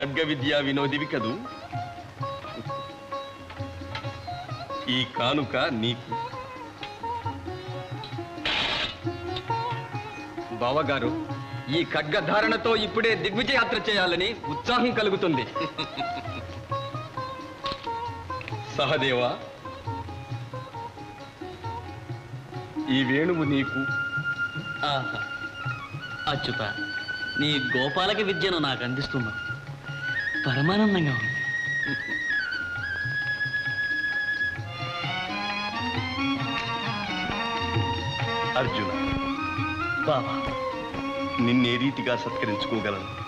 ఖడ్గ విద్యా వినోదివి కదూ? ఈ కానుక నీకు. బావగారు ఈ ఖడ్గధారణతో ఇప్పుడే దిగ్విజయాత్ర చేయాలని ఉత్సాహం కలుగుతుంది. సహదేవా ఈ వేణువు నీకు. ఆహా అచ్యుత నీ గోపాలక విద్యను నాకు అందిస్తున్నావు పరమానందంగా ఉంది. అర్జున బావా. నిన్నే రీతిగా సత్కరించుకోగలను?